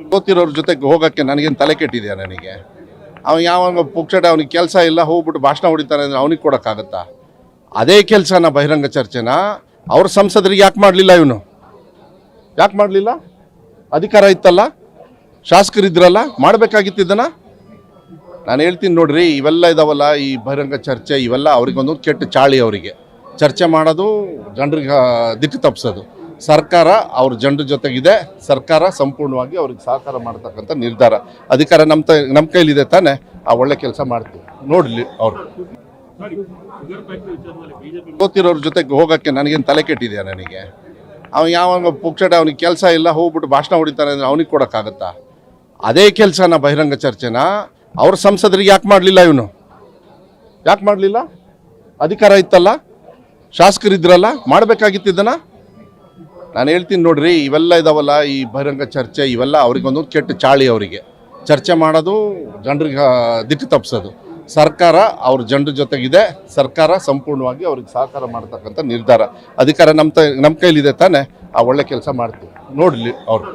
ಗೊತ್ತಿರೋರ ಜೊತೆಗೆ ಹೋಗೋಕ್ಕೆ ನನಗೇನು ತಲೆ ಕೆಟ್ಟಿದೆಯಾ ನನಗೆ? ಅವ ಯಾವ ಪುಕ್ಷಟ ಅವ್ನಿಗೆ ಕೆಲಸ ಇಲ್ಲ, ಹೋಗ್ಬಿಟ್ಟು ಭಾಷಣ ಹೊಡಿತಾನೆ ಅಂದರೆ ಅವನಿಗೆ ಕೊಡೋಕ್ಕಾಗತ್ತಾ? ಅದೇ ಕೆಲಸನ ಬಹಿರಂಗ ಚರ್ಚೆನ ಅವ್ರ ಸಂಸದರಿಗೆ ಯಾಕೆ ಮಾಡಲಿಲ್ಲ ಇವನು? ಯಾಕೆ ಮಾಡಲಿಲ್ಲ? ಅಧಿಕಾರ ಇತ್ತಲ್ಲ? ಶಾಸಕರಿದ್ರಲ್ಲ ಮಾಡಬೇಕಾಗಿತ್ತಿದ್ದನ ನಾನು ಹೇಳ್ತೀನಿ ನೋಡ್ರಿ, ಇವೆಲ್ಲ ಇದಾವಲ್ಲ ಈ ಬಹಿರಂಗ ಚರ್ಚೆ, ಇವೆಲ್ಲ ಅವ್ರಿಗೊಂದು ಕೆಟ್ಟ ಚಾಳಿ ಅವರಿಗೆ. ಚರ್ಚೆ ಮಾಡೋದು ಜನರಿಗೆ ದಿಕ್ಕು ತಪ್ಪಿಸೋದು ಸರ್ಕಾರ ಅವ್ರ ಜನರ ಜೊತೆಗಿದೆ. ಸರ್ಕಾರ ಸಂಪೂರ್ಣವಾಗಿ ಅವ್ರಿಗೆ ಸಹಕಾರ ಮಾಡ್ತಕ್ಕಂಥ ನಿರ್ಧಾರ. ಅಧಿಕಾರ ನಮ್ಮ ನಮ್ಮ ಕೈಲಿದೆ ತಾನೇ, ಆ ಒಳ್ಳೆ ಕೆಲಸ ಮಾಡ್ತೀವಿ. ನೋಡಲಿ ಅವರು. ಗೊತ್ತಿರೋರ ಜೊತೆಗೆ ಹೋಗೋಕ್ಕೆ ನನಗೇನು ತಲೆ ಕೆಟ್ಟಿದೆಯಾ ನನಗೆ? ಅವ್ನು ಯಾವ ಪುಕ್ಷಟ ಅವ್ನಿಗೆ ಕೆಲಸ ಇಲ್ಲ, ಹೋಗ್ಬಿಟ್ಟು ಭಾಷಣ ಹೊಡಿತಾನೆ ಅಂದರೆ ಅವನಿಗೆ ಕೊಡೋಕ್ಕಾಗತ್ತಾ? ಅದೇ ಕೆಲಸನ ಬಹಿರಂಗ ಚರ್ಚೆನ ಅವ್ರ ಸಂಸದರಿಗೆ ಯಾಕೆ ಮಾಡಲಿಲ್ಲ ಇವನು? ಯಾಕೆ ಮಾಡಲಿಲ್ಲ? ಅಧಿಕಾರ ಇತ್ತಲ್ಲ? ಶಾಸಕರಿದ್ರಲ್ಲ? ಮಾಡಬೇಕಾಗಿತ್ತಿದ್ದನ ನಾನು ಹೇಳ್ತೀನಿ ನೋಡ್ರಿ, ಇವೆಲ್ಲ ಇದಾವಲ್ಲ, ಈ ಬಹಿರಂಗ ಚರ್ಚೆ, ಇವೆಲ್ಲ ಅವ್ರಿಗೊಂದು ಕೆಟ್ಟ ಚಾಳಿ ಅವರಿಗೆ. ಚರ್ಚೆ ಮಾಡೋದು ಜನರಿಗೆ ದಿಟ್ಟು ತಪ್ಪಿಸೋದು. ಸರ್ಕಾರ ಅವ್ರ ಜನರ ಜೊತೆಗಿದೆ, ಸರ್ಕಾರ ಸಂಪೂರ್ಣವಾಗಿ ಅವ್ರಿಗೆ ಸಹಕಾರ ಮಾಡ್ತಕ್ಕಂಥ ನಿರ್ಧಾರ. ಅಧಿಕಾರ ನಮ್ಮ ತ ನಮ್ಮ ಕೈಲಿದೆ ತಾನೇ, ಆ ಒಳ್ಳೆ ಕೆಲಸ ಮಾಡ್ತೀವಿ. ನೋಡಲಿ ಅವರು.